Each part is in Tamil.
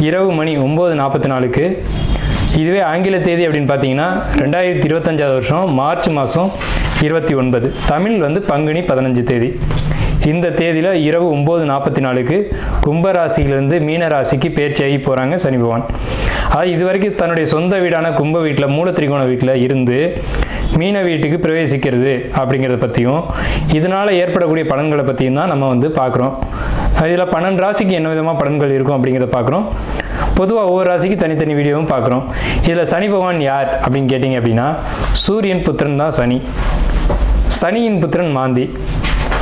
இரவு மணி ஒம்பது நாற்பத்தி நாலுக்கு. இதுவே ஆங்கில தேதி அப்படின்னு பார்த்தீங்கன்னா ரெண்டாயிரத்தி இருபத்தஞ்சாவது வருஷம் மார்ச் மாதம் இருபத்தி ஒன்பது. தமிழ் வந்து பங்குனி பதினஞ்சு தேதி. இந்த தேதியில் இரவு ஒம்பது நாற்பத்தி நாலுக்கு கும்பராசியிலிருந்து மீன ராசிக்கு பேர்ச்சியாகி போகிறாங்க சனி பகவான். அதாவது இது வரைக்கும் தன்னுடைய சொந்த வீடான கும்ப வீட்டில் மூல திரிகோண வீட்டில் இருந்து மீன வீட்டுக்கு பிரவேசிக்கிறது அப்படிங்கிறத பற்றியும் இதனால் ஏற்படக்கூடிய பலன்களை பற்றியும் தான் நம்ம வந்து பார்க்குறோம் இதில் பன்னெண்டு ராசிக்கு என்ன விதமாக பலன்கள் இருக்கும் அப்படிங்கிறத பார்க்குறோம் பொதுவாக ஒவ்வொரு ராசிக்கு தனித்தனி வீடியோவும் பார்க்குறோம் இதில் சனி பகவான் யார் அப்படின்னு கேட்டிங்க அப்படின்னா சூரியன் புத்திரன் தான் சனி. சனியின் புத்திரன் மாந்தி.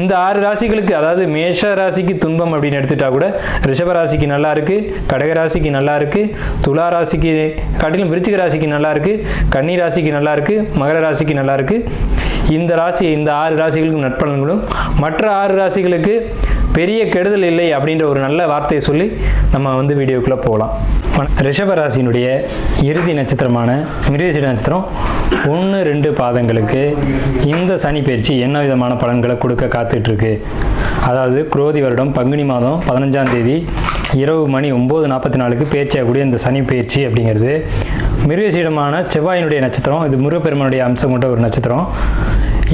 இந்த ஆறு ராசிகளுக்கு அதாவது மேஷ ராசிக்கு துன்பம் அப்படின்னு எடுத்துட்டா கூட ரிஷப ராசிக்கு நல்லா இருக்கு கடக ராசிக்கு நல்லா இருக்கு துலா ராசிக்கு காட்டிலும் விருச்சிக ராசிக்கு நல்லா இருக்கு கன்னி ராசிக்கு நல்லா இருக்கு மகர ராசிக்கு நல்லா இருக்கு. இந்த ராசி இந்த ஆறு ராசிகளுக்கு நட்பலன்களும் மற்ற ஆறு ராசிகளுக்கு பெரிய கெடுதல் இல்லை அப்படின்ற ஒரு நல்ல வார்த்தையை சொல்லி நம்ம வந்து வீடியோக்குள்ளே போகலாம். ரிஷபராசியினுடைய இறுதி நட்சத்திரமான மிருகசீட நட்சத்திரம் ஒன்று ரெண்டு பாதங்களுக்கு இந்த சனி பயிற்சி என்ன விதமான பலன்களை கொடுக்க காத்துட்ருக்கு அதாவது குரோதி வருடம் பங்குனி மாதம் பதினஞ்சாம் தேதி இரவு மணி ஒம்பது நாற்பத்தி நாலுக்கு பேச்சாகக்கூடிய இந்த சனி பயிற்சி அப்படிங்கிறது. மிருகசீடமான செவ்வாயினுடைய நட்சத்திரம் இது முருகப்பெருமனுடைய அம்சம் கொண்ட ஒரு நட்சத்திரம்.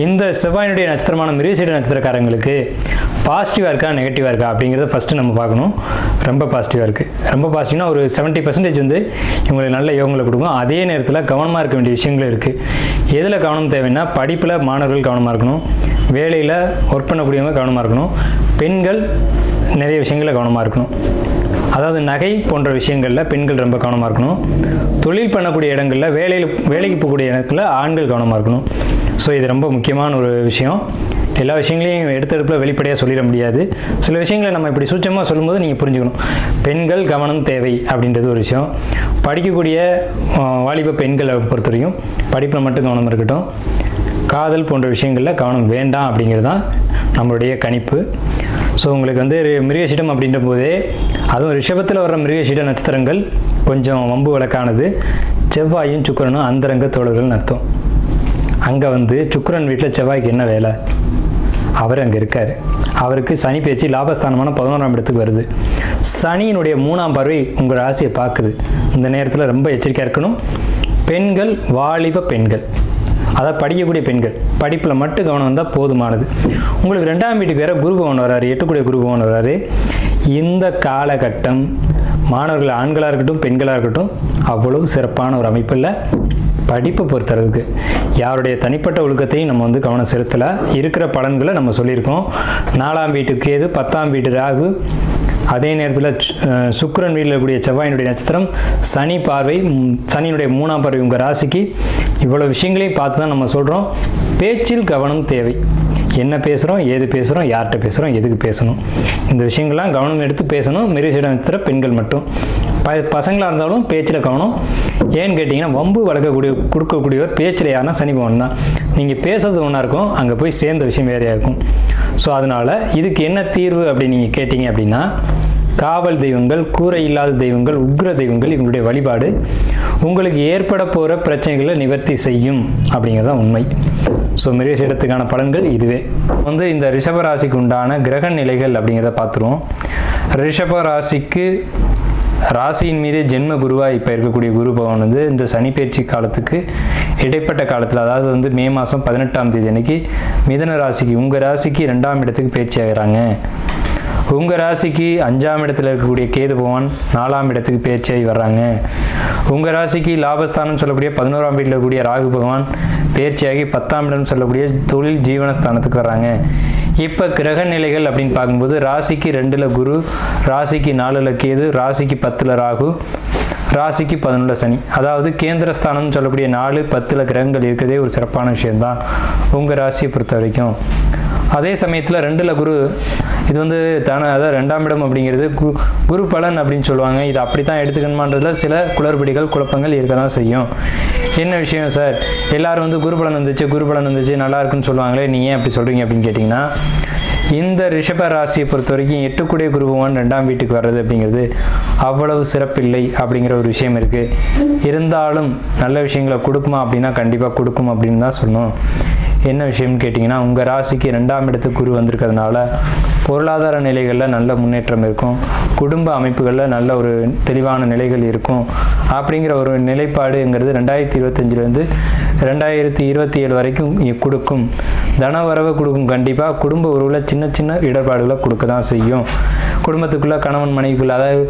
இந்த செவ்வாயினுடைய நட்சத்திரமான மிருகசீட நட்சத்திரக்காரங்களுக்கு பாசிட்டிவாக இருக்கா நெகட்டிவாக இருக்கா அப்படிங்கிறத ஃபஸ்ட்டு நம்ம பார்க்கணும். ரொம்ப பாசிட்டிவாக இருக்குது ரொம்ப பாசிட்டிவ்னா ஒரு செவன்ட்டி பர்சன்டேஜ் வந்து இவங்களுக்கு நல்ல யோகங்களை கொடுக்கும். அதே நேரத்தில் கவனமாக இருக்க வேண்டிய விஷயங்கள் இருக்குது எதில் கவனம் தேவைன்னா படிப்பில் மாணவர்கள் கவனமாக இருக்கணும். வேலையில் ஒர்க் பண்ணக்கூடியவங்க கவனமாக இருக்கணும். பெண்கள் நிறைய விஷயங்களில் கவனமாக இருக்கணும். அதாவது நகை போன்ற விஷயங்களில் பெண்கள் ரொம்ப கவனமாக இருக்கணும். தொழில் பண்ணக்கூடிய இடங்களில் வேலையில் வேலைக்கு போகக்கூடிய இடத்துல ஆண்கள் கவனமாக இருக்கணும். ஸோ இது ரொம்ப முக்கியமான ஒரு விஷயம். எல்லா விஷயங்களையும் எடுத்தெடுப்பில் வெளிப்படையாக சொல்லிட முடியாது. சில விஷயங்களை நம்ம இப்படி சூச்சமாக சொல்லும்போது நீங்கள் புரிஞ்சுக்கணும். பெண்கள் கவனம் தேவை அப்படின்றது ஒரு விஷயம். படிக்கக்கூடிய வாலிப பெண்களை பொறுத்தவரையும் படிப்பில் மட்டும் கவனம் இருக்கட்டும். காதல் போன்ற விஷயங்களில் கவனம் வேண்டாம் அப்படிங்கிறது தான் நம்மளுடைய கணிப்பு. ஸோ உங்களுக்கு வந்து மிருகசீடம் அப்படின்ற போதே அதுவும் ரிஷபத்தில் வர்ற மிருகசீட நட்சத்திரங்கள் கொஞ்சம் வம்பு வழக்கானது. செவ்வாயும் சுக்கிரனும் அந்தரங்க தோழர்கள்னு அர்த்தம். அங்கே வந்து சுக்கரன் வீட்டில் செவ்வாய்க்கு என்ன வேலை? அவர் அங்கே இருக்கார். அவருக்கு சனி பேச்சு லாபஸ்தானமான பதினோராம் இடத்துக்கு வருது. சனியினுடைய மூணாம் பார்வை உங்கள் ராசியை பார்க்குது. இந்த நேரத்தில் ரொம்ப எச்சரிக்கையாக இருக்கணும். பெண்கள் வாலிப பெண்கள். அதாவது படிக்கக்கூடிய பெண்கள். படிப்பில் மட்டும் கவனம் வந்தால் போதுமானது. உங்களுக்கு ரெண்டாம் வீட்டுக்கு வேறு குரு பவன் வராரு எட்டுக்குடைய குரு பவன் வராரு இந்த காலகட்டம் மாணவர்கள் ஆண்களாக இருக்கட்டும் பெண்களாக இருக்கட்டும் அவ்வளவு சிறப்பான ஒரு அமைப்பில் படிப்பை பொறுத்தளவுக்கு யாருடைய தனிப்பட்ட ஒழுக்கத்தையும் நம்ம வந்து கவனம் செலுத்தலை. இருக்கிற பலன்களை நம்ம சொல்லியிருக்கோம். நாலாம் வீட்டுக்கு ஏது பத்தாம் வீட்டு ராகு. அதே நேரத்தில் சுக்கரன் வீட்டில் கூடிய செவ்வாயினுடைய நட்சத்திரம் சனி பார்வை சனியினுடைய மூணாம் பார்வை உங்கள் ராசிக்கு. இவ்வளோ விஷயங்களையும் பார்த்து தான் நம்ம சொல்கிறோம் பேச்சில் கவனம் தேவை. என்ன பேசுகிறோம் ஏது பேசுகிறோம் யார்கிட்ட பேசுகிறோம் எதுக்கு பேசணும். இந்த விஷயங்கள்லாம் கவனம் எடுத்து பேசணும். மெரிசிட நட்சத்திர பெண்கள் மட்டும். ப பசங்களாக இருந்தாலும் பேச்சில் கவனம். ஏன்னு கேட்டிங்கன்னா வம்பு வளர்க்கக்கூடிய கொடுக்கக்கூடியவர் பேச்சில் யாருன்னா சனி பவன் தான். நீங்கள் பேசுறது ஒன்றா இருக்கும் அங்கே போய் சேர்ந்த விஷயம் வேறையாக இருக்கும். ஸோ அதனால் இதுக்கு என்ன தீர்வு அப்படின்னு நீங்கள் கேட்டிங்க அப்படின்னா காவல் தெய்வங்கள் கூரை இல்லாத தெய்வங்கள் உக்ர தெய்வங்கள் இவங்களுடைய வழிபாடு உங்களுக்கு ஏற்பட போகிற பிரச்சனைகளை நிவர்த்தி செய்யும் அப்படிங்கிறது தான் உண்மை ஸோ மிருகசீடத்துக்கான பலன்கள் இதுவே. வந்து இந்த ரிஷபராசிக்கு உண்டான கிரக நிலைகள் அப்படிங்கிறத பார்த்துருவோம். ரிஷபராசிக்கு ராசியின் மீது ஜென்ம குருவாக இப்போ இருக்கக்கூடிய குரு பகவான் வந்து இந்த சனிப்பெயர்ச்சி காலத்துக்கு இடைப்பட்ட காலத்தில் அதாவது வந்து மே மாதம் பதினெட்டாம் தேதி அன்னைக்கு மிதன ராசிக்கு உங்கள் ராசிக்கு ரெண்டாம் இடத்துக்கு பயிற்சி ஆகிறாங்க. உங்கள் ராசிக்கு அஞ்சாம் இடத்துல இருக்கக்கூடிய கேது பகவான் நாலாம் இடத்துக்கு பேச்சாகி வர்றாங்க. உங்கள் ராசிக்கு லாபஸ்தானம் சொல்லக்கூடிய பதினோராம் வீட்டில் இருக்கக்கூடிய ராகு பகவான் பேர்ச்சியாகி பத்தாம் இடம் சொல்லக்கூடிய தொழில் ஜீவனஸ்தானத்துக்கு வர்றாங்க. இப்போ கிரக நிலைகள் அப்படின்னு பார்க்கும்போது ராசிக்கு ரெண்டில் குரு ராசிக்கு நாலில் கேது ராசிக்கு பத்தில் ராகு ராசிக்கு பதினொன்றில் சனி. அதாவது கேந்திரஸ்தானம்னு சொல்லக்கூடிய நாலு பத்தில் கிரகங்கள் இருக்கிறதே ஒரு சிறப்பான விஷயம்தான். உங்கள் ராசியை பொறுத்த வரைக்கும் அதே சமயத்தில் ரெண்டில் குரு இது வந்து தானே அதாவது ரெண்டாம் இடம் அப்படிங்கிறது கு குரு பலன் அப்படின்னு சொல்லுவாங்க. இது அப்படி தான் எடுத்துக்கணுமான்றதுல சில குளறுபடிகள் குழப்பங்கள் இருக்க தான் செய்யும். என்ன விஷயம் சார்? எல்லோரும் வந்து குரு பலன் வந்துச்சு குரு பலன் வந்துச்சு நல்லா இருக்குன்னு சொல்லுவாங்களே நீ ஏன் அப்படி சொல்கிறீங்க அப்படின்னு கேட்டிங்கன்னா இந்த ரிஷப ராசியை பொறுத்த வரைக்கும் எட்டுக்குடைய குருபவான் ரெண்டாம் வீட்டுக்கு வர்றது அப்படிங்கிறது அவ்வளவு சிறப்பில்லை அப்படிங்கிற ஒரு விஷயம் இருக்குது இருந்தாலும் நல்ல விஷயங்களை கொடுக்குமா அப்படின்னா கண்டிப்பாக கொடுக்கும் அப்படின்னு தான் சொல்லணும். என்ன விஷயம்னு கேட்டிங்கன்னா உங்கள் ராசிக்கு ரெண்டாம் இடத்துக்கு குரு வந்திருக்கிறதுனால பொருளாதார நிலைகளில் நல்ல முன்னேற்றம் இருக்கும். குடும்ப அமைப்புகளில் நல்ல ஒரு தெளிவான நிலைகள் இருக்கும். அப்படிங்கிற ஒரு நிலைப்பாடுங்கிறது ரெண்டாயிரத்தி இருபத்தஞ்சிலேருந்து ரெண்டாயிரத்தி இருபத்தி ஏழு வரைக்கும் கொடுக்கும். தனவரவை கொடுக்கும் கண்டிப்பாக குடும்ப உறவில் சின்ன சின்ன இடர்பாடுகளை கொடுக்க தான் செய்யும். குடும்பத்துக்குள்ளே கணவன் மனைவிக்குள்ளே அதாவது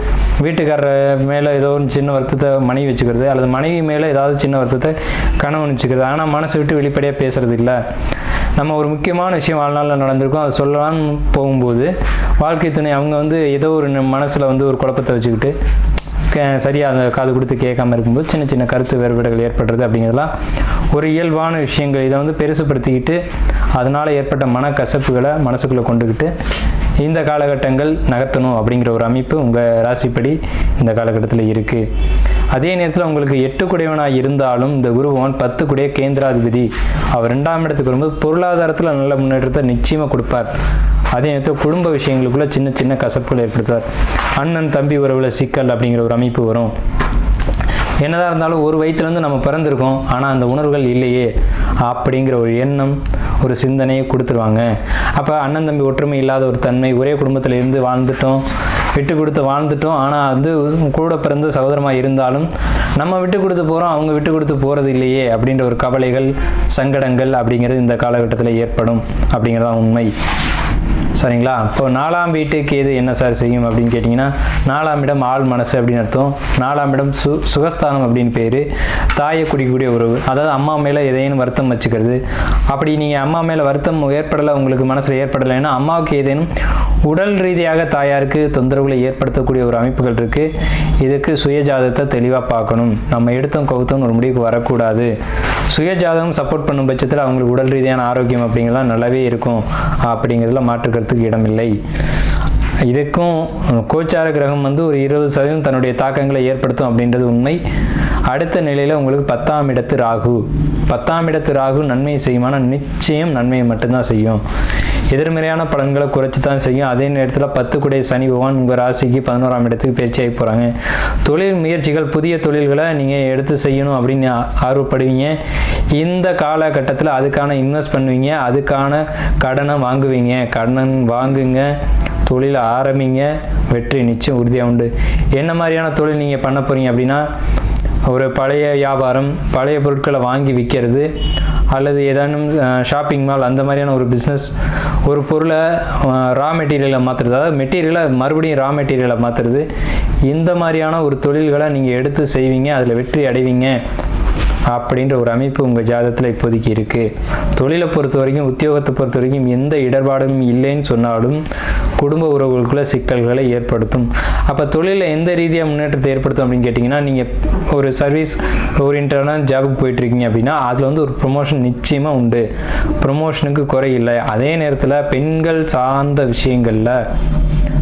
வீட்டுக்காரர் மேலே ஏதோ ஒரு சின்ன வருத்தத்தை மனைவி வச்சுக்கிறது அல்லது மனைவி மேலே ஏதாவது சின்ன வருத்தத்தை கணவன் வச்சுக்கிறது. ஆனால் மனசை விட்டு வெளிப்படையாக பேசுறது இல்லை. நம்ம ஒரு முக்கியமான விஷயம் வாழ்நாளில் நடந்திருக்கும். அதை சொல்லலாம்னு போகும்போது வாழ்க்கை துணை அவங்க வந்து ஏதோ ஒரு மனசில் வந்து ஒரு குழப்பத்தை வச்சுக்கிட்டு சரியாக அந்த காது கொடுத்து கேட்காம இருக்கும்போது சின்ன சின்ன கருத்து வேறுபாடுகள் ஏற்படுறது அப்படிங்கிறதுலாம் ஒரு இயல்பான விஷயங்கள். இதை வந்து பெருசுப்படுத்திக்கிட்டு அதனால் ஏற்பட்ட மனக்கசப்புகளை மனசுக்குள்ளே கொண்டுக்கிட்டு இந்த காலகட்டங்கள் நகர்த்தணும் அப்படிங்கிற ஒரு அமைப்பு உங்கள் ராசிப்படி இந்த காலகட்டத்தில் இருக்குது அதே நேரத்தில் உங்களுக்கு எட்டு குடையவனாக இருந்தாலும் இந்த குருபவன் பத்து குடைய கேந்திராதிபதி. அவர் ரெண்டாம் இடத்துக்கு வரும்போது பொருளாதாரத்தில் நல்ல முன்னேற்றத்தை நிச்சயமாக கொடுப்பார். அதே நேரத்தில் குடும்ப விஷயங்களுக்குள்ள சின்ன சின்ன கசப்புகள் ஏற்படுத்துவார். அண்ணன் தம்பி உறவுல சிக்கல் அப்படிங்கிற ஒரு அமைப்பு வரும். என்னதான் இருந்தாலும் ஒரு வயிற்றுலேருந்து நம்ம பிறந்திருக்கோம் ஆனால் அந்த உணர்வுகள் இல்லையே அப்படிங்கிற ஒரு எண்ணம் ஒரு சிந்தனையை கொடுத்துருவாங்க. அப்போ அண்ணன் தம்பி ஒற்றுமை இல்லாத ஒரு தன்மை ஒரே குடும்பத்தில் இருந்து வாழ்ந்துட்டோம் விட்டு கொடுத்து வாழ்ந்துட்டோம். ஆனால் வந்து கூட பிறந்த சகோதரமாக இருந்தாலும் நம்ம விட்டு கொடுத்து போகிறோம் அவங்க விட்டு கொடுத்து போகிறது இல்லையே அப்படின்ற ஒரு கவலைகள் சங்கடங்கள் அப்படிங்கிறது இந்த காலகட்டத்தில் ஏற்படும் அப்படிங்கிறது தான் உண்மை. சரிங்களா? இப்போ நாலாம் வீட்டுக்கு எது என்ன சார் செய்யும் அப்படின்னு கேட்டிங்கன்னா நாலாம் இடம் ஆள் மனசு அப்படின்னு அர்த்தம். நாலாம் இடம் சு சுகஸ்தானம் அப்படின்னு பேர். தாயை குடிக்கக்கூடிய உறவு. அதாவது அம்மா மேலே எதையும் வருத்தம் வச்சுக்கிறது. அப்படி நீங்கள் அம்மா மேலே வருத்தம் ஏற்படலை உங்களுக்கு மனசில் ஏற்படலைன்னா அம்மாவுக்கு ஏதேனும் உடல் ரீதியாக தாயாருக்கு தொந்தரவுகளை ஏற்படுத்தக்கூடிய ஒரு அமைப்புகள் இருக்குது இதுக்கு சுயஜாதத்தை தெளிவாக பார்க்கணும். நம்ம எடுத்தோம் கவுத்தோம் ஒரு முடிவுக்கு வரக்கூடாது. சுயஜாதகம் சப்போர்ட் பண்ணும் பட்சத்தில் அவங்களுக்கு உடல் ரீதியான ஆரோக்கியம் அப்படிங்கலாம் நல்லாவே இருக்கும். அப்படிங்கிறதுல மாற்றுக்கிறதுக்கு இடமில்லை. இதுக்கும் கோச்சார கிரகம் வந்து ஒரு இருபது சதவீதம் தன்னுடைய தாக்கங்களை ஏற்படுத்தும் அப்படின்றது உண்மை. அடுத்த நிலையில் உங்களுக்கு பத்தாம் இடத்து ராகு. பத்தாம் இடத்து ராகு நன்மையை செய்யுமானால் நிச்சயம் நன்மையை மட்டும்தான் செய்யும். எதிர்மறையான பலன்களை குறைச்சி தான் செய்யும். அதே நேரத்தில் பத்து குடைய சனி பகவான் உங்கள் ராசிக்கு பதினோராம் இடத்துக்கு பேச்சியாகி போகிறாங்க தொழில் முயற்சிகள் புதிய தொழில்களை நீங்கள் எடுத்து செய்யணும் அப்படின்னு ஆர்வப்படுவீங்க. இந்த காலகட்டத்தில் அதுக்கான இன்வெஸ்ட் பண்ணுவீங்க. அதுக்கான கடனை வாங்குவீங்க. கடன் வாங்குங்க. தொழில் ஆரம்பிங்க வெற்றி நிச்சயம் உறுதியாக உண்டு. என்ன மாதிரியான தொழில் நீங்கள் பண்ண போகிறீங்க அப்படின்னா ஒரு பழைய வியாபாரம் பழைய பொருட்களை வாங்கி விற்கிறது அல்லது ஏதானும் ஷாப்பிங் மால் அந்த மாதிரியான ஒரு பிஸ்னஸ் ஒரு பொருளை ரா மெட்டீரியலை மாற்றுறது அதாவது மெட்டீரியலை மறுபடியும் ரா மெட்டீரியலை மாற்றுறது இந்த மாதிரியான ஒரு தொழில்களை நீங்கள் எடுத்து செய்வீங்க அதில் வெற்றி அடைவீங்க. அப்படின்ற ஒரு அமைப்பு உங்கள் ஜாதகத்தில் இப்போதைக்கு இருக்குது தொழிலை பொறுத்த வரைக்கும் உத்தியோகத்தை பொறுத்த வரைக்கும் எந்த இடர்பாடும் இல்லைன்னு சொன்னாலும் குடும்ப உறவுகளுக்குள்ள சிக்கல்களை ஏற்படுத்தும். அப்போ தொழிலில் எந்த ரீதியாக முன்னேற்றத்தை ஏற்படுத்தும் அப்படின்னு கேட்டிங்கன்னா நீங்கள் ஒரு சர்வீஸ் ஓரியன்டான ஜாபுக்கு போயிட்டுருக்கீங்க அப்படின்னா அதில் வந்து ஒரு ப்ரொமோஷன் நிச்சயமாக உண்டு. ப்ரொமோஷனுக்கு குறை இல்லை. அதே நேரத்தில் பெண்கள் சார்ந்த விஷயங்களில்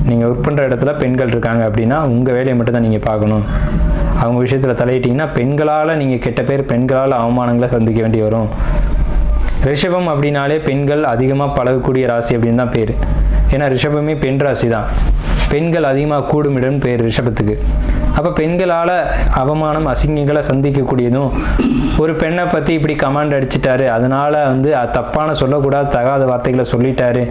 நீங்கள் ஒர்க் பண்ணுற இடத்துல பெண்கள் இருக்காங்க அப்படின்னா உங்கள் வேலையை மட்டும் தான் நீங்கள் பார்க்கணும். அவங்க விஷயத்தில் தலையிட்டீங்கன்னா பெண்களால் நீங்கள் கெட்ட பேர் பெண்களால் அவமானங்களை சந்திக்க வேண்டி வரும். ரிஷபம் அப்படின்னாலே பெண்கள் அதிகமாக பழகக்கூடிய ராசி அப்படின்னு தான் பேர். ஏன்னா ரிஷபமே பெண் ராசி தான் பெண்கள் அதிகமாக கூடுமிடம் பேர் ரிஷபத்துக்கு. அப்போ பெண்களால் அவமானம் அசிங்கங்களை சந்திக்கக்கூடியதும் ஒரு பெண்ணை பற்றி இப்படி கமாண்ட் அடிச்சிட்டாரு அதனால் வந்து அது தப்பான சொல்லக்கூடாது தகாத வார்த்தைகளை சொல்லிட்டாரு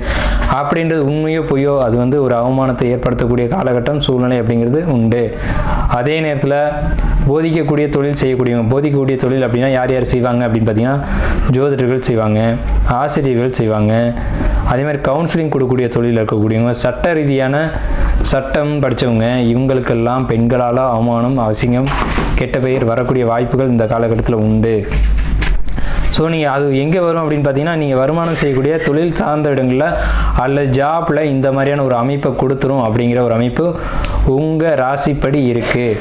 அப்படின்றது உண்மையோ பொய்யோ அது வந்து ஒரு அவமானத்தை ஏற்படுத்தக்கூடிய காலகட்டம் சூழ்நிலை அப்படிங்கிறது உண்டு. அதே நேரத்தில் போதிக்கக்கூடிய தொழில் செய்யக்கூடியவங்க போதிக்கக்கூடிய தொழில் அப்படின்னா யார் யார் செய்வாங்க அப்படின்னு பார்த்தீங்கன்னா ஜோதிடர்கள் செய்வாங்க ஆசிரியர்கள் செய்வாங்க அதே மாதிரி கவுன்சிலிங் கொடுக்கக்கூடிய தொழிலில் இருக்கக்கூடியவங்க சட்ட ரீதியான சட்டம் படித்தவங்க இவங்களுக்கெல்லாம் பெண்களால் அவமானம் அசிங்கம் கெட்ட பெயர் வரக்கூடிய வாய்ப்புகள் இந்த காலகட்டத்தில் உண்டு. ஸோ நீங்கள் அது எங்கே வரும் அப்படின்னு பார்த்தீங்கன்னா நீங்கள் வருமானம் செய்யக்கூடிய தொழில் சார்ந்த இடங்களில் அல்லது ஜாப்பில் இந்த மாதிரியான ஒரு அமைப்பை கொடுத்துரும் அப்படிங்கிற ஒரு அமைப்பு உங்கள் ராசிப்படி இருக்குது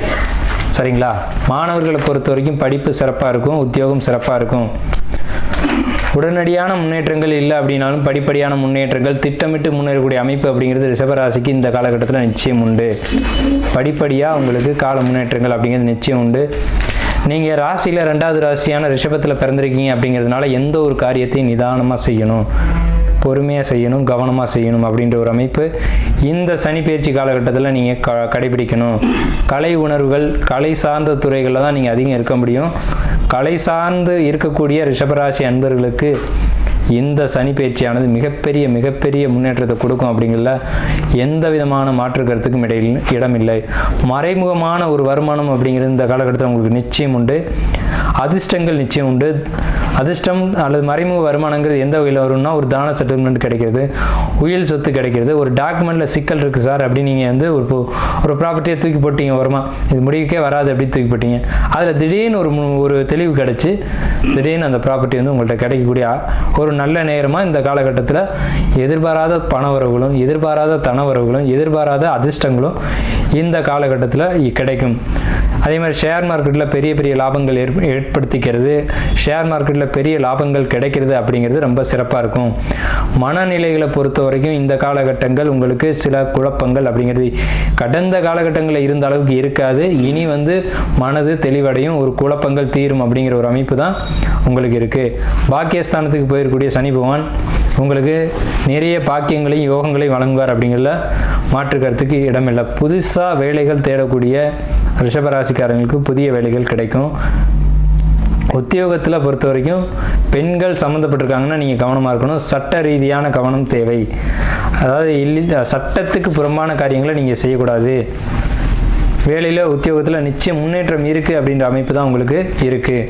சரிங்களா? மாணவர்களை பொறுத்த வரைக்கும் படிப்பு சிறப்பாக இருக்கும் உத்தியோகம் சிறப்பாக இருக்கும். உடனடியான முன்னேற்றங்கள் இல்லை அப்படின்னாலும் படிப்படியான முன்னேற்றங்கள் திட்டமிட்டு முன்னேறக்கூடிய அமைப்பு அப்படிங்கிறது ரிஷபராசிக்கு இந்த காலகட்டத்தில் நிச்சயம் உண்டு. படிப்படியாக உங்களுக்கு கால முன்னேற்றங்கள் அப்படிங்கிறது நிச்சயம் உண்டு. நீங்கள் ராசியில் ரெண்டாவது ராசியான ரிஷபத்தில் பிறந்திருக்கீங்க அப்படிங்கிறதுனால எந்த ஒரு காரியத்தையும் நிதானமாக செய்யணும். பொறுமையாக செய்யணும் கவனமாக செய்யணும் அப்படின்ற ஒரு அமைப்பு இந்த சனி பயிற்சி காலகட்டத்தில் நீங்கள் க கடைபிடிக்கணும். கலை உணர்வுகள் கலை சார்ந்த துறைகளில் தான் நீங்கள் அதிகம் இருக்க முடியும். கலை சார்ந்து இருக்கக்கூடிய ரிஷபராசி அன்பர்களுக்கு இந்த சனி பயிற்சியானது மிகப்பெரிய மிகப்பெரிய முன்னேற்றத்தை கொடுக்கும் அப்படிங்கிறதுல எந்த விதமான மாற்று கருத்துக்கும் இடையில் இடமில்லை. மறைமுகமான ஒரு வருமானம் அப்படிங்கிறது இந்த காலகட்டத்தில் உங்களுக்கு நிச்சயம் உண்டு. அதிர்ஷ்டங்கள் நிச்சயம் உண்டு. அதிர்ஷ்டம் அல்லது மறைமுக வருமானங்கள் எந்த வகையில் வரும்னா ஒரு தான செட்டில்மெண்ட் கிடைக்கிறது உயில் சொத்து கிடைக்கிறது. ஒரு டாக்குமெண்ட்டில் சிக்கல் இருக்குது சார் அப்படி நீங்கள் வந்து ஒரு ஒரு ப்ராப்பர்ட்டியை தூக்கி போட்டீங்க வருமா? இது முடிவுக்கே வராது அப்படி தூக்கி போட்டீங்க. அதில் திடீர்னு ஒரு ஒரு தெளிவு கிடச்சி திடீர்னு அந்த ப்ராப்பர்ட்டி வந்து உங்கள்கிட்ட கிடைக்கக்கூடிய ஒரு நல்ல நேரமாக இந்த காலகட்டத்தில் எதிர்பாராத பணவரவுகளும் எதிர்பாராத தனவரவுகளும் எதிர்பாராத அதிர்ஷ்டங்களும் இந்த காலகட்டத்தில் கிடைக்கும். அதே மாதிரி ஷேர் மார்க்கெட்டில் பெரிய பெரிய லாபங்கள் ஏற்ப ஏற்படுத்திக்கிறது. ஷேர் மார்க்கெட்டில் பெரிய லாபங்கள் கிடைக்கிறது அப்படிங்கிறது ரொம்ப சிறப்பாக இருக்கும். மனநிலைகளை பொறுத்த வரைக்கும் இந்த காலகட்டங்கள் உங்களுக்கு சில குழப்பங்கள் அப்படிங்கிறது. கடந்த காலகட்டங்களில் இருந்த அளவுக்கு இருக்காது. இனி வந்து மனது தெளிவடையும் ஒரு குழப்பங்கள் தீரும் அப்படிங்கிற ஒரு அமைப்பு தான் உங்களுக்கு இருக்குது பாக்கியஸ்தானத்துக்கு போயிருக்கக்கூடிய சனி பகவான் உங்களுக்கு நிறைய பாக்கியங்களையும் யோகங்களையும் வழங்குவார் அப்படிங்கிறதுல மாற்று கருத்துக்கு இடமில்லை. புதுசாக வேலைகள் தேடக்கூடிய ரிஷபராசிக்காரங்களுக்கு புதிய வேலைகள் கிடைக்கும். உத்தியோகத்தில் பொறுத்த வரைக்கும் பெண்கள் சம்மந்தப்பட்டிருக்காங்கன்னா நீங்கள் கவனமாக இருக்கணும். சட்ட ரீதியான கவனம் தேவை. அதாவது இல்லை சட்டத்துக்கு புறம்பான காரியங்களை நீங்கள் செய்யக்கூடாது. வேலையில் உத்தியோகத்தில் நிச்சயம் முன்னேற்றம் இருக்குது அப்படின்ற அமைப்பு தான் உங்களுக்கு இருக்குது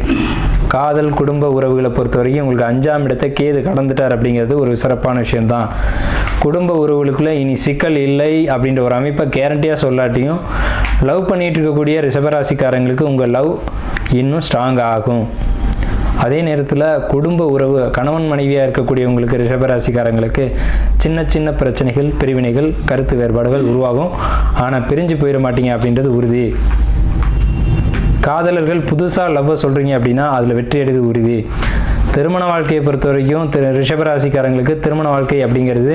காதல் குடும்ப உறவுகளை பொறுத்த வரைக்கும் உங்களுக்கு அஞ்சாம் இடத்தை கேது கடந்துட்டார் அப்படிங்கிறது ஒரு சிறப்பான விஷயம்தான். குடும்ப உறவுகளுக்குள்ள இனி சிக்கல் இல்லை அப்படின்ற ஒரு அமைப்பை கேரண்டியாக சொல்லாட்டியும் லவ் பண்ணிட்டு இருக்கக்கூடிய ரிஷபராசிக்காரங்களுக்கு உங்கள் லவ் இன்னும் ஸ்ட்ராங் ஆகும். அதே நேரத்தில் குடும்ப உறவு கணவன் மனைவியாக இருக்கக்கூடியவங்களுக்கு ரிஷபராசிக்காரங்களுக்கு சின்ன சின்ன பிரச்சனைகள் பிரிவினைகள் கருத்து வேறுபாடுகள் உருவாகும். ஆனால் பிரிஞ்சு போயிட மாட்டீங்க அப்படின்றது உறுதி. காதலர்கள் புதுசாக லவ்வை சொல்கிறீங்க அப்படின்னா அதில் வெற்றி அடைது உறுதி. திருமண வாழ்க்கையை பொறுத்த வரைக்கும் திரு ரிஷபராசிக்காரங்களுக்கு திருமண வாழ்க்கை அப்படிங்கிறது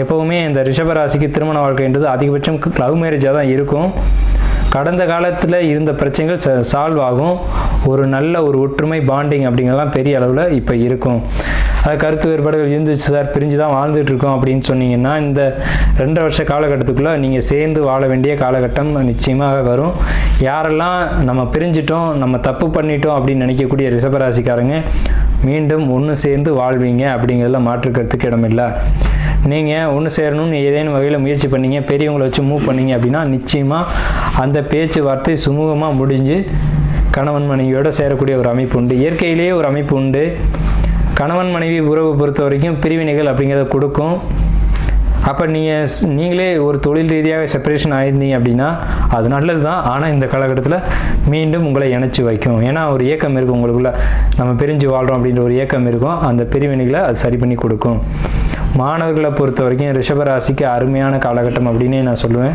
எப்போவுமே இந்த ரிஷபராசிக்கு திருமண வாழ்க்கைன்றது அதிகபட்சம் லவ் மேரேஜாக தான் இருக்கும். கடந்த காலத்தில் இருந்த பிரச்சனைகள் ச சால்வ் ஆகும். ஒரு நல்ல ஒரு ஒற்றுமை பாண்டிங் அப்படிங்கிறதெல்லாம் பெரிய அளவில் இப்போ இருக்கும். அது கருத்து வேறுபாடுகள் இருந்துச்சு சார். பிரிஞ்சு தான் வாழ்ந்துட்டு இருக்கோம் அப்படின்னு சொன்னீங்கன்னா இந்த ரெண்டு வருஷ காலகட்டத்துக்குள்ளே நீங்கள் சேர்ந்து வாழ வேண்டிய காலகட்டம் நிச்சயமாக வரும். யாரெல்லாம் நம்ம பிரிஞ்சிட்டோம் நம்ம தப்பு பண்ணிட்டோம் அப்படின்னு நினைக்கக்கூடிய ரிஷபராசிக்காரங்க மீண்டும் ஒன்று சேர்ந்து வாழ்வீங்க அப்படிங்கிறதுல மாற்று கருத்துக்கு இடமில்லை. நீங்கள் ஒன்று சேரணும்னு ஏதேனும் வகையில் முயற்சி பண்ணீங்க பெரியவங்களை வச்சு மூவ் பண்ணீங்க அப்படின்னா நிச்சயமாக அந்த பேச்சுவார்த்தை சுமூகமாக முடிஞ்சு கணவன் மனைவியோடு சேரக்கூடிய ஒரு அமைப்பு உண்டு. இயற்கையிலேயே ஒரு அமைப்பு உண்டு. கணவன் மனைவி உறவு பொறுத்த வரைக்கும் பிரிவினைகள் அப்படிங்கிறத கொடுக்கும். அப்போ நீங்கள் நீங்களே ஒரு தொழில் ரீதியாக செப்பரேஷன் ஆயிருந்தீங்க அப்படின்னா அது நல்லது தான் ஆனால் இந்த காலகட்டத்தில் மீண்டும் உங்களை இணைச்சி வைக்கும். ஏன்னா ஒரு ஏக்கம் இருக்கும் உங்களுக்குள்ள. நம்ம பிரிஞ்சு வாழ்கிறோம் அப்படின்ற ஒரு ஏக்கம் இருக்கும். அந்த பிரிவினைகளை அது சரி பண்ணி கொடுக்கும். மாணவர்களை பொறுத்த வரைக்கும் ரிஷபராசிக்கு அருமையான காலகட்டம் அப்படின்னே நான் சொல்லுவேன்.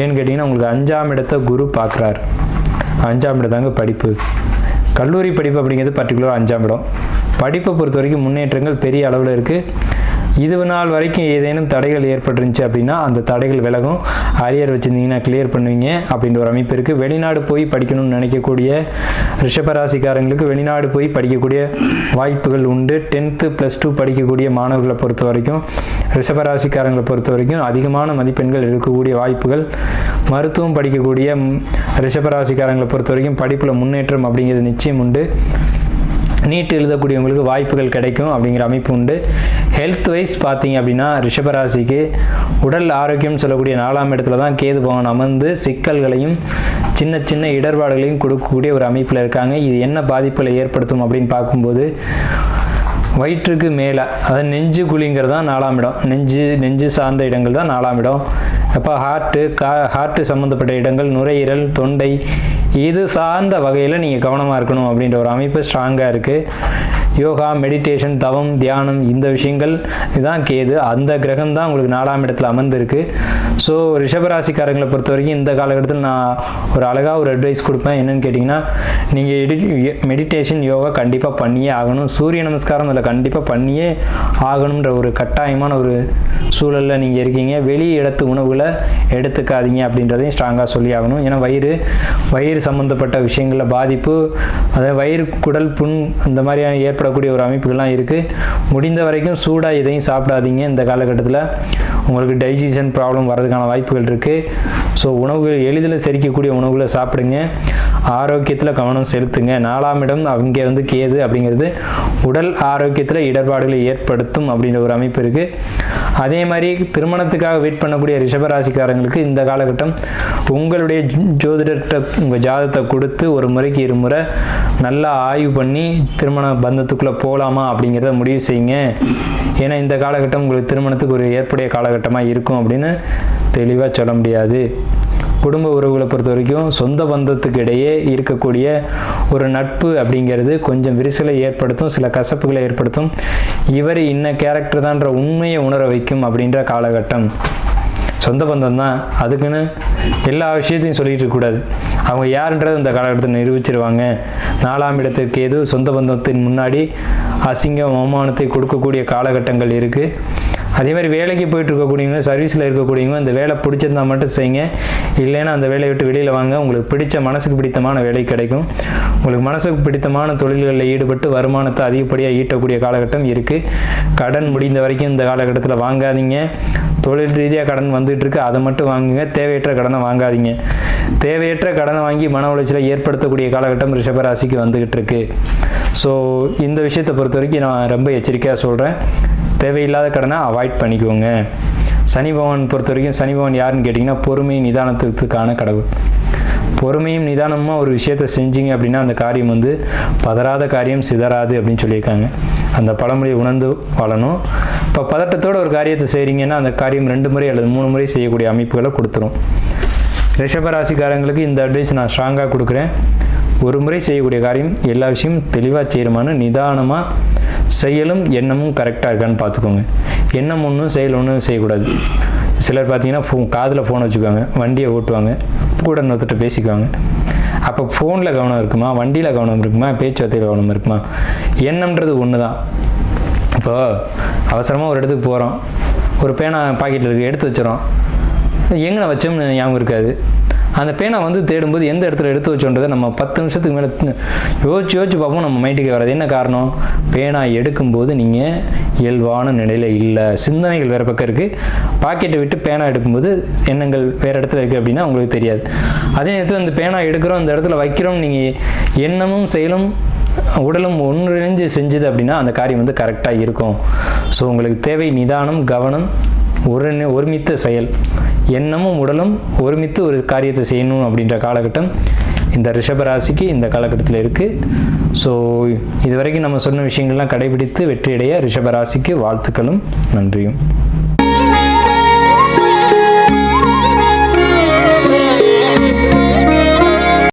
ஏன்னு கேட்டிங்கன்னா உங்களுக்கு அஞ்சாம் இடத்தை குரு பார்க்குறாரு. அஞ்சாம் இடம் தாங்க படிப்பு. கல்லூரி படிப்பு அப்படிங்கிறது பர்டிகுலர் அஞ்சாம் இடம். படிப்பை பொறுத்த வரைக்கும் முன்னேற்றங்கள் பெரிய அளவில் இருக்குது இது நாள் வரைக்கும் ஏதேனும் தடைகள் ஏற்பட்டுருந்துச்சு அப்படின்னா அந்த தடைகள் விலகும். அரியர் வச்சுருந்தீங்கன்னா கிளியர் பண்ணுவீங்க அப்படின்ற ஒரு அமைப்பு இருக்குது வெளிநாடு போய் படிக்கணும்னு நினைக்கக்கூடிய ரிஷபராசிக்காரங்களுக்கு வெளிநாடு போய் படிக்கக்கூடிய வாய்ப்புகள் உண்டு. டென்த்து ப்ளஸ் டூ படிக்கக்கூடிய மாணவர்களை பொறுத்த வரைக்கும் ரிஷபராசிக்காரங்களை பொறுத்த வரைக்கும் அதிகமான மதிப்பெண்கள் இருக்கக்கூடிய வாய்ப்புகள். மருத்துவம் படிக்கக்கூடிய ரிஷபராசிக்காரங்களை பொறுத்த வரைக்கும் படிப்பில் முன்னேற்றம் அப்படிங்கிறது நிச்சயம் உண்டு. நீட் எழுதக்கூடியவங்களுக்கு வாய்ப்புகள் கிடைக்கும் அப்படிங்கிற அமைப்பு உண்டு. ஹெல்த் வைஸ் பார்த்தீங்க அப்படின்னா ரிஷபராசிக்கு உடல் ஆரோக்கியம் சொல்லக்கூடிய நாலாம் இடத்துல தான் கேது பவன் அமர்ந்து சிக்கல்களையும் சின்ன சின்ன இடர்பாடுகளையும் கொடுக்கக்கூடிய ஒரு அமைப்பில் இருக்காங்க. இது என்ன பாதிப்புகளை ஏற்படுத்தும் அப்படின்னு பார்க்கும்போது வயிற்றுக்கு மேலே அதாவது நெஞ்சு குழிங்கிறது தான் நாலாம் இடம். நெஞ்சு நெஞ்சு சார்ந்த இடங்கள் தான் நாலாம் இடம். அப்போ ஹார்ட்டு கா ஹார்ட்டு சம்மந்தப்பட்ட இடங்கள் நுரையீரல் தொண்டை இது சார்ந்த வகையில் நீங்கள் கவனமாக இருக்கணும் அப்படின்ற ஒரு அமைப்பு ஸ்ட்ராங்காக இருக்குது யோகா மெடிடேஷன் தவம் தியானம் இந்த விஷயங்கள் இதுதான் கேது. அந்த கிரகம் தான் உங்களுக்கு நாலாம் இடத்துல அமர்ந்திருக்கு. ஸோ ரிஷபராசிக்காரங்களை பொறுத்த வரைக்கும் இந்த காலகட்டத்தில் நான் ஒரு அழகாக ஒரு அட்வைஸ் கொடுப்பேன். என்னென்னு கேட்டிங்கன்னா நீங்கள் எடி மெடிடேஷன் யோகா கண்டிப்பாக பண்ணியே ஆகணும். சூரிய நமஸ்காரம் அதில் கண்டிப்பாக பண்ணியே ஆகணுன்ற ஒரு கட்டாயமான ஒரு சூழலில் நீங்கள் இருக்கீங்க. வெளி இடத்து உணவுகளை எடுத்துக்காதீங்க அப்படின்றதையும் ஸ்ட்ராங்காக சொல்லி ஆகணும். ஏன்னா வயிறு வயிறு சம்மந்தப்பட்ட விஷயங்களில் பாதிப்பு. அதாவது வயிறு குடல் புண் அந்த மாதிரியான ஏற்பட ஏற்படக்கூடிய ஒரு அமைப்புகள்லாம் இருக்குது முடிந்த வரைக்கும் சூடாக எதையும் சாப்பிடாதீங்க. இந்த காலகட்டத்தில் உங்களுக்கு டைஜஷன் ப்ராப்ளம் வர்றதுக்கான வாய்ப்புகள் இருக்குது ஸோ உணவுகள் எளிதில் செரிக்கக்கூடிய உணவுகளை சாப்பிடுங்க. ஆரோக்கியத்தில் கவனம் செலுத்துங்க. நாலாம் இடம் அங்கே வந்து கேது அப்படிங்கிறது உடல் ஆரோக்கியத்தில் இடர்பாடுகளை ஏற்படுத்தும் அப்படின்ற ஒரு அமைப்பு இருக்குது அதே மாதிரி திருமணத்துக்காக வெயிட் பண்ணக்கூடிய ரிஷபராசிக்காரங்களுக்கு இந்த காலகட்டம் உங்களுடைய ஜோதிடர்கிட்ட உங்கள் ஜாதத்தை கொடுத்து ஒரு முறைக்கு இருமுறை நல்லா ஆய்வு பண்ணி திருமண பந்தத்துக்குள்ளே போகலாமா அப்படிங்கிறத முடிவு செய்யுங்க. ஏன்னா இந்த காலகட்டம் உங்களுக்கு திருமணத்துக்கு ஒரு ஏற்புடைய காலகட்டமாக இருக்கும் அப்படின்னு தெளிவாக சொல்ல முடியாது. குடும்ப உறவுகளை பொறுத்த வரைக்கும் சொந்த பந்தத்துக்கு இடையே இருக்கக்கூடிய ஒரு நட்பு அப்படிங்கிறது கொஞ்சம் விரிசலை ஏற்படுத்தும் சில கசப்புகளை ஏற்படுத்தும். இவர் இன்ன கேரக்டர் தான்ற உண்மையை உணர வைக்கும் அப்படின்ற காலகட்டம். சொந்த பந்தம் தான் அதுக்குன்னு எல்லா விஷயத்தையும் சொல்லிட்டு இருக்கக்கூடாது அவங்க யாருன்றது இந்த காலகட்டத்தில் நிரூபிச்சிருவாங்க. நாலாம் இடத்திற்கு ஏதோ சொந்த பந்தத்தின் முன்னாடி அசிங்கம் அவமானத்தை கொடுக்கக்கூடிய காலகட்டங்கள் இருக்குது அதே மாதிரி வேலைக்கு போயிட்டு இருக்கக்கூடியவங்க சர்வீஸில் இருக்கக்கூடியவங்க அந்த வேலை பிடிச்சிருந்தா மட்டும் செய்யுங்க. இல்லைன்னா அந்த வேலையை விட்டு வெளியில் வாங்க. உங்களுக்கு பிடிச்ச மனசுக்கு பிடித்தமான வேலை கிடைக்கும். உங்களுக்கு மனசுக்கு பிடித்தமான தொழில்களில் ஈடுபட்டு வருமானத்தை அதிகப்படியாக ஈட்டக்கூடிய காலகட்டம் இருக்குது கடன் முடிந்த வரைக்கும் இந்த காலகட்டத்தில் வாங்காதீங்க. தொழில் ரீதியாக கடன் வந்துகிட்டு இருக்கு. அதை மட்டும் வாங்குங்க. தேவையற்ற கடனை வாங்காதீங்க. தேவையற்ற கடனை வாங்கி மன உளைச்சலை ஏற்படுத்தக்கூடிய காலகட்டம் ரிஷபராசிக்கு வந்துகிட்டு இருக்கு. ஸோ இந்த விஷயத்தை பொறுத்த வரைக்கும் நான் ரொம்ப எச்சரிக்கையாக சொல்கிறேன் தேவையில்லாத கடனை அவாய்ட் பண்ணிக்கோங்க. சனி பகவான் பொறுத்த வரைக்கும் சனி பகவான் யாருன்னு கேட்டிங்கன்னா பொறுமை நிதானத்துக்கான கடவுள். பொறுமையும் நிதானமாக ஒரு விஷயத்தை செஞ்சீங்க அப்படின்னா அந்த காரியம் வந்து பதறாத காரியம் சிதறாது அப்படின்னு சொல்லியிருக்காங்க. அந்த பழமொழியை உணர்ந்து வாழணும். இப்போ பதட்டத்தோட ஒரு காரியத்தை செய்கிறீங்கன்னா அந்த காரியம் ரெண்டு முறை அல்லது மூணு முறை செய்யக்கூடிய அமைப்புகளை கொடுத்துரும். ரிஷபராசிக்காரங்களுக்கு இந்த அட்வைஸ் நான் ஸ்ட்ராங்காக கொடுக்குறேன். ஒரு முறை செய்யக்கூடிய காரியம் எல்லா விஷயமும் தெளிவாக செய்யணுமான்னு நிதானமாக செயலும் எண்ணமும் கரெக்டாக இருக்கான்னு பார்த்துக்கோங்க. எண்ணம் ஒன்றும் செயல் ஒன்றும் செய்யக்கூடாது. சிலர் பார்த்தீங்கன்னா ஃபோ காதில் ஃபோன் வச்சுக்குவாங்க வண்டியை ஓட்டுவாங்க கூட இன்னொருத்தட்ட பேசிக்குவாங்க. அப்போ ஃபோனில் கவனம் இருக்குமா வண்டியில் கவனம் இருக்குமா பேச்சுவார்த்தையில் கவனம் இருக்குமா? எண்ணம்ன்றது ஒன்று தான் இப்போது அவசரமாக ஒரு இடத்துக்கு போகிறோம் ஒரு பேனா பாக்கெட்டில் இருக்குது எடுத்து வச்சிடறோம். எங்கே வச்சோம்னு ஞாபகம் இருக்காது. அந்த பேனா வந்து தேடும்போது எந்த இடத்துல எடுத்து வச்சோன்றதை நம்ம பத்து நிமிஷத்துக்கு மேலே யோசிச்சு யோசிச்சு பார்ப்போம். நம்ம மைண்டுக்கு வராது. என்ன காரணம்? பேனா எடுக்கும்போது நீங்கள் இயல்பான நிலையில் இல்லை. சிந்தனைகள் வேறு பக்கம் இருக்குது பாக்கெட்டை விட்டு பேனா எடுக்கும்போது எண்ணங்கள் வேறு இடத்துல இருக்குது அப்படின்னா உங்களுக்கு தெரியாது. அதே நேரத்தில் அந்த பேனா எடுக்கிறோம் அந்த இடத்துல வைக்கிறோம் நீங்கள் எண்ணமும் செயலும் உடலும் ஒன்றிணைஞ்சு செஞ்சது அப்படின்னா அந்த காரியம் வந்து கரெக்டாக இருக்கும். ஸோ உங்களுக்கு தேவை நிதானம் கவனம் ஒரு ஒருமித்த செயல். எண்ணமும் உடலும் ஒருமித்து ஒரு காரியத்தை செய்யணும் அப்படின்ற காலகட்டம் இந்த ரிஷபராசிக்கு இந்த காலகட்டத்தில் இருக்குது ஸோ இதுவரைக்கும் நம்ம சொன்ன விஷயங்கள்லாம் கடைபிடித்து வெற்றியடைய ரிஷபராசிக்கு வாழ்த்துக்களும் நன்றியும்.